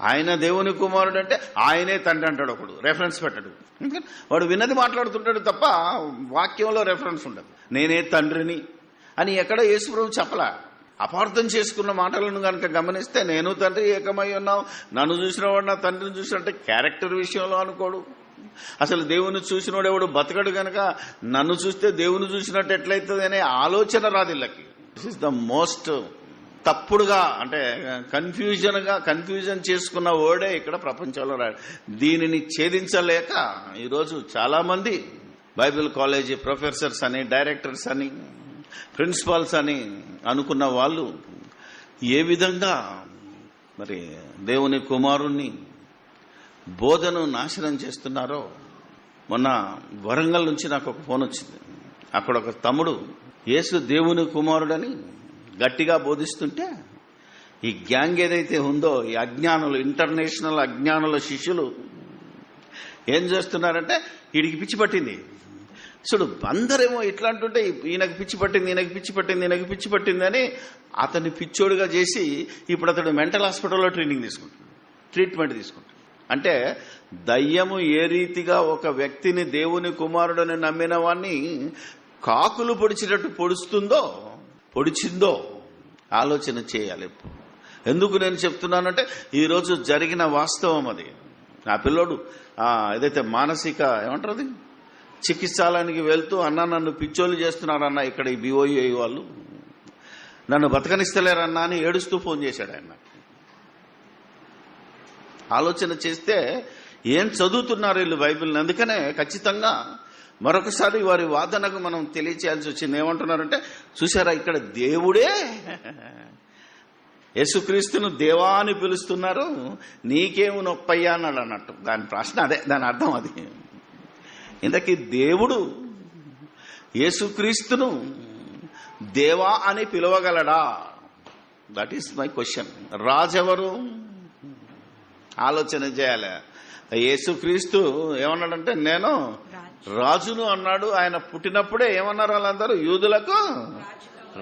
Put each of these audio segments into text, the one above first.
ఆయన దేవుని కుమారుడు అంటే ఆయనే తండ్రి అంటాడు ఒకడు రెఫరెన్స్ పెట్టడు. వాడు విన్నది మాట్లాడుతుంటాడు తప్ప వాక్యంలో రెఫరెన్స్ ఉండదు. నేనే తండ్రిని అని ఎక్కడ యేసుప్రభు చెప్పలా? అపార్థం చేసుకున్న మాటలను కనుక గమనిస్తే నేను తండ్రి ఏకమై ఉన్నావు నన్ను చూసినవాడు నా తండ్రిని చూసినట్టే క్యారెక్టర్ విషయంలో అనుకోడు. అసలు దేవుని చూసినోడు ఎవడు బతకడు గనక నన్ను చూస్తే దేవుని చూసినట్టు ఎట్లయితుంది అనే ఆలోచన రాదు వీళ్ళకి దిస్ ఇస్ ద మోస్ట్ తప్పుడుగా అంటే కన్ఫ్యూజన్గా కన్ఫ్యూజన్ చేసుకున్న వర్డే ఇక్కడ ప్రపంచంలో రా దీనిని ఛేదించలేక ఈరోజు చాలా మంది బైబిల్ కాలేజీ ప్రొఫెసర్స్ అని డైరెక్టర్స్ అని ప్రిన్సిపాల్స్ అని అనుకున్న వాళ్ళు ఏ విధంగా మరి దేవుని కుమారుణ్ణి బోధను నాశనం చేస్తున్నారో మొన్న వరంగల్ నుంచి నాకు ఒక ఫోన్ వచ్చింది. అక్కడ ఒక తమ్ముడు యేసు దేవుని కుమారుడని గట్టిగా బోధిస్తుంటే ఈ గ్యాంగ్ ఏదైతే ఉందో ఈ అజ్ఞానులు ఇంటర్నేషనల్ అజ్ఞానుల శిష్యులు ఏం చేస్తున్నారంటే వీడికి పిచ్చి పట్టింది. చూడు అందరేమో ఇట్లాంటుంటే ఈయనకు పిచ్చి పట్టింది ఈయనకు పిచ్చి పట్టింది ఈయనకు పిచ్చి పట్టింది అని అతన్ని పిచ్చోడుగా చేసి ఇప్పుడు అతడు మెంటల్ హాస్పిటల్లో ట్రైనింగ్ తీసుకుంటాడు ట్రీట్మెంట్ తీసుకుంటాడు. అంటే దయ్యము ఏ రీతిగా ఒక వ్యక్తిని దేవుని కుమారుడని నమ్మిన వాణ్ణి కాకులు పొడిచినట్టు పొడుస్తుందో పొడిచిందో ఆలోచన చేయాలి ఎందుకు నేను చెప్తున్నానంటే ఈరోజు జరిగిన వాస్తవం అది. ఆ పిల్లోడు ఏదైతే మానసిక ఏమంటారు అది? చికిత్సాలయానికి వెళ్తూ అన్న నన్ను పిచ్చోళ్ళు చేస్తున్నారన్న ఇక్కడ ఈ బీఓఈ వాళ్ళు. నన్ను బతకనిస్తలేరన్నా అని ఏడుస్తూ ఫోన్ చేశాడు ఆయన. ఆలోచన చేస్తే ఏం చదువుతున్నారు వీళ్ళు బైబిల్ని? అందుకనే ఖచ్చితంగా మరొకసారి వారి వాదనకు మనం తెలియచేయాల్సి వచ్చింది. ఏమంటున్నారంటే చూసారా ఇక్కడ దేవుడే యేసుక్రీస్తును దేవా అని పిలుస్తున్నారు. నీకేమి నొప్పయ్యా అన్నాడు అన్నట్టు. దాని ప్రశ్న అదే దాని అర్థం అది. ఇంతకీ దేవుడు యేసుక్రీస్తును దేవా అని పిలవగలడా? దట్ ఈస్ మై క్వశ్చన్ రాజెవరు? ఆలోచన చేయాలి. యేసుక్రీస్తు ఏమన్నాడంటే నేను రాజును అన్నాడు. ఆయన పుట్టినప్పుడే ఏమన్నారు వాళ్ళందరూ? యూదులకు?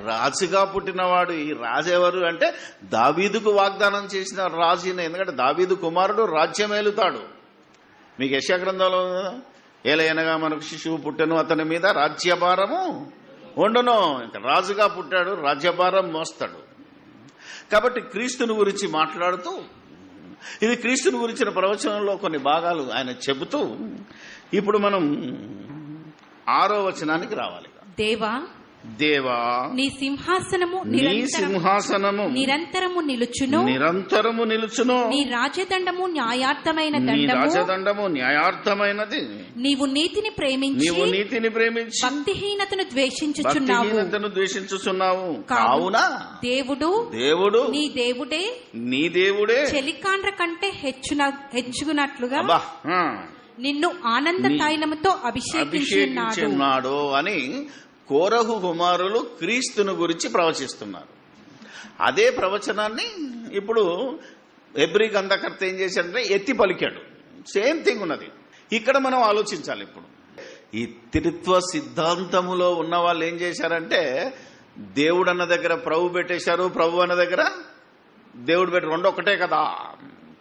రాజుగా పుట్టినవాడు. ఈ రాజు ఎవరు అంటే దావీదుకు వాగ్దానం చేసిన రాజు ఎందుకంటే దావీదు కుమారుడు రాజ్యం ఏలుతాడు. మీకు యశాగ్రంథంలో ఏలయనగా మనకు శిశువు పుట్టను అతని మీద రాజ్యభారము ఉండను. ఇంకా రాజుగా పుట్టాడు రాజ్యభారం మోస్తాడు. కాబట్టి క్రీస్తుని గురించి మాట్లాడుతూ ఇది క్రీస్తుని గురించిన ప్రవచనంలో కొన్ని భాగాలు ఆయన చెబుతూ ఇప్పుడు మనం ఆరో వచనానికి రావాలి దేవా దేవా నీ సింహాసనము నీ నిరంతరము. సింహాసనము నిరంతరము నిలుచును. నిరంతరము నిలుచును. నీ రాజదండము న్యాయార్థమైన నీ రాజదండము న్యాయార్థమైనది. నీవు నీతిని ప్రేమించి నీవు నీతిని ప్రేమించి భక్తిహీనతను ద్వేషించుచున్నావు. భక్తిహీనతను ద్వేషించుచున్నావు. కావున దేవుడు దేవుడు? నీ దేవుడే నీ దేవుడే చెలికాండ్ర కంటే హెచ్చున ఆ, నిన్ను ఆనంద తైలముతో అభిషేకించున్నాడు అని కోరహు కుమారులు క్రీస్తును గురించి ప్రవచిస్తున్నారు. అదే ప్రవచనాన్ని ఇప్పుడు ఎబ్రి గంధకర్త ఏం చేశాడంటే ఎత్తి పలికాడు. సేమ్ థింగ్ ఉన్నది. ఇక్కడ మనం ఆలోచించాలి ఇప్పుడు. ఈ త్రిత్వ సిద్ధాంతములో ఉన్న వాళ్ళు ఏం చేశారంటే దేవుడు అన్న దగ్గర ప్రభు పెట్టేశారు ప్రభు అన్న దగ్గర దేవుడు పెట్టి రెండు ఒకటే కదా.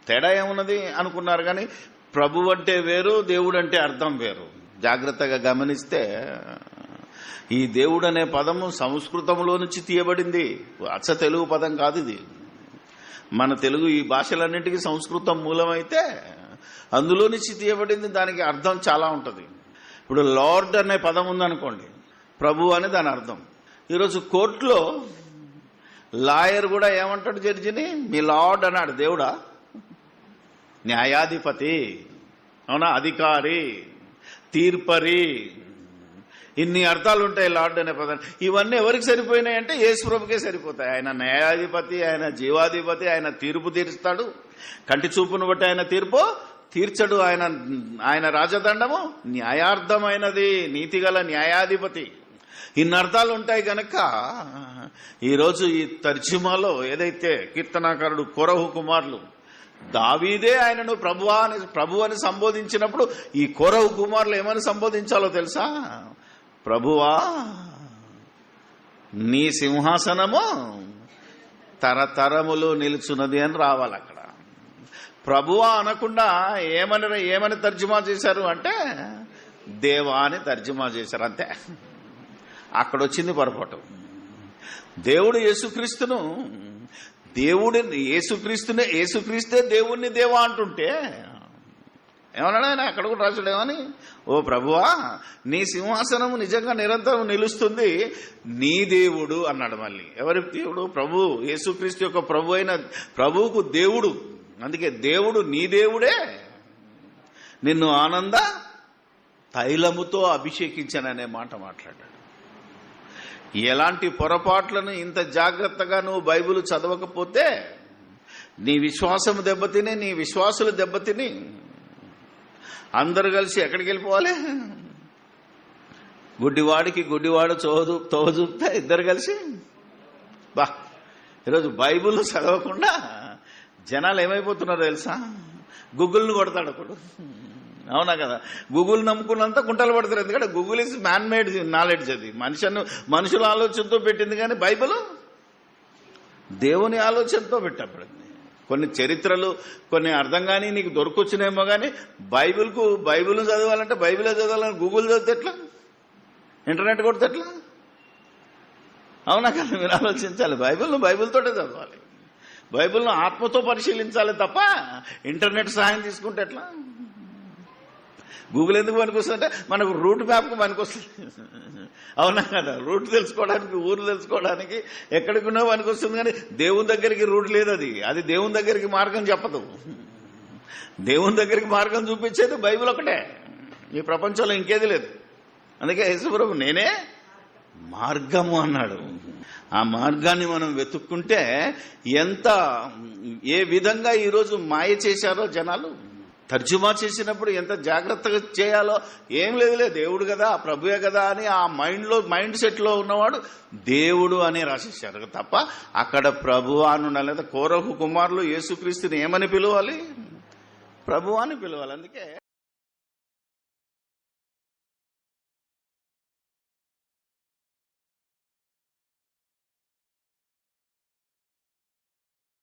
తేడా ఏమున్నది అనుకున్నారు కానీ ప్రభు అంటే వేరు దేవుడు అంటే అర్థం వేరు. జాగ్రత్తగా గమనిస్తే ఈ దేవుడు అనే పదము సంస్కృతంలో నుంచి తీయబడింది. అచ్చ తెలుగు పదం కాదు ఇది. మన తెలుగు ఈ భాషలన్నింటికీ సంస్కృతం మూలమైతే అందులో నుంచి తీయబడింది దానికి అర్థం చాలా ఉంటుంది. ఇప్పుడు లార్డ్ అనే పదం ఉందనుకోండి ప్రభు అని దాని అర్థం. ఈరోజు కోర్టులో లాయర్ కూడా ఏమంటాడు జడ్జిని? మీ లార్డ్ అన్నాడు. దేవుడా? న్యాయాధిపతి. అవునా? అధికారి. తీర్పరి. ఇన్ని అర్థాలు ఉంటాయి లార్డ్ అనే పదం ఇవన్నీ ఎవరికి సరిపోయినాయి అంటే యేసుప్రభుకే సరిపోతాయి. ఆయన న్యాయాధిపతి ఆయన జీవాధిపతి ఆయన తీర్పు తీరుస్తాడు. కంటి చూపును బట్టి ఆయన తీర్పు తీర్చడు. ఆయన ఆయన రాజదండము న్యాయార్థమైనది నీతిగల న్యాయాధిపతి. ఇన్ని అర్థాలు ఉంటాయి గనక ఈరోజు ఈ తర్జుమాలో ఏదైతే కీర్తనాకారుడు కొరహు కుమారులు దావీదే ఆయనను ప్రభువా అని ప్రభు అని సంబోధించినప్పుడు ఈ కొరవు కుమారులు ఏమని సంబోధించాలో తెలుసా? ప్రభువా నీ సింహాసనము తరతరములు నిలుచున్నది అని రావాలి అక్కడ. ప్రభువా అనకుండా ఏమని ఏమని తర్జుమా చేశారు అంటే దేవా అని తర్జుమా చేశారు అంతే. అక్కడ వచ్చింది పొరపాటు. దేవుడు యేసుక్రీస్తును దేవుడిని యేసుక్రీస్తునే యేసుక్రీస్తే దేవుణ్ణి దేవా అంటుంటే ఏమన్నాడు? ఆయన అక్కడ కూడా రాశాడు ఓ ప్రభువా నీ సింహాసనము నిజంగా నిరంతరం నిలుస్తుంది. నీ దేవుడు అన్నాడు మళ్ళీ. ఎవరి దేవుడు? ప్రభు యేసుక్రీస్తు యొక్క ప్రభు అయిన ప్రభువుకు దేవుడు. అందుకే దేవుడు నీ దేవుడే. నిన్ను ఆనంద తైలముతో అభిషేకించాననే మాట మాట్లాడాడు. ఎలాంటి పొరపాట్లను ఇంత జాగ్రత్తగా నువ్వు బైబిల్ చదవకపోతే నీ విశ్వాసం దెబ్బతిని నీ విశ్వాసులు దెబ్బతిని అందరూ కలిసి ఎక్కడికి వెళ్ళిపోవాలి? గుడ్డివాడికి గుడ్డివాడు చోదు తోచూపుతా ఇద్దరు కలిసి? బా ఈరోజు బైబుల్ చదవకుండా జనాలు ఏమైపోతున్నారో తెలుసా? గూగుల్ని కొడతాడు ఒకడు. అవునా కదా? గూగుల్ నమ్ముకున్నంత గుంటలు పడతారు. ఎందుకంటే Google is man made knowledge అది. మనిషిని మనుషుల ఆలోచనతో పెట్టింది కానీ బైబిల్ దేవుని ఆలోచనతో పెట్టబడింది. కొన్ని చరిత్రలు కొన్ని అర్థం కానీ నీకు దొరకొచ్చినేమో కానీ బైబిల్కు బైబిల్ చదవాలంటే బైబిల్ చదవాలని గూగుల్ చదివితే ఎట్లా? ఇంటర్నెట్ కొడితే ఎట్లా? అవునా కదా మీరు ఆలోచించాలి. బైబిల్ను బైబిల్తోటే చదవాలి. బైబిల్ను ఆత్మతో పరిశీలించాలి తప్ప ఇంటర్నెట్ సహాయం తీసుకుంటే ఎట్లా? గూగుల్ ఎందుకు పనికొస్తుందంటే మనకు రూట్ మ్యాప్కు పనికొస్తుంది. అవునా కదా? రూట్ తెలుసుకోవడానికి ఊరు తెలుసుకోవడానికి ఎక్కడికున్నా పనికొస్తుంది కానీ దేవుని దగ్గరికి రూట్ లేదు అది. అది దేవుని దగ్గరికి మార్గం చెప్పదు. దేవుని దగ్గరికి మార్గం చూపించేది బైబిల్ ఒకటే. ఈ ప్రపంచంలో ఇంకేది లేదు. అందుకే యేసుప్రభు నేనే మార్గము అన్నాడు. ఆ మార్గాన్ని మనం వెతుక్కుంటే ఎంత ఏ విధంగా ఈరోజు మాయ చేశారో జనాలు? తర్జుమా చేసినప్పుడు ఎంత జాగ్రత్తగా చేయాలో ఏం లేదులే దేవుడు కదా ప్రభువే కదా అని ఆ మైండ్లో మైండ్ సెట్లో ఉన్నవాడు దేవుడు అని రాసేసారు తప్ప అక్కడ ప్రభు అనున్న లేదా కోరహు కుమారులు యేసుక్రీస్తుని ఏమని పిలవాలి? ప్రభు అని పిలవాలి. అందుకే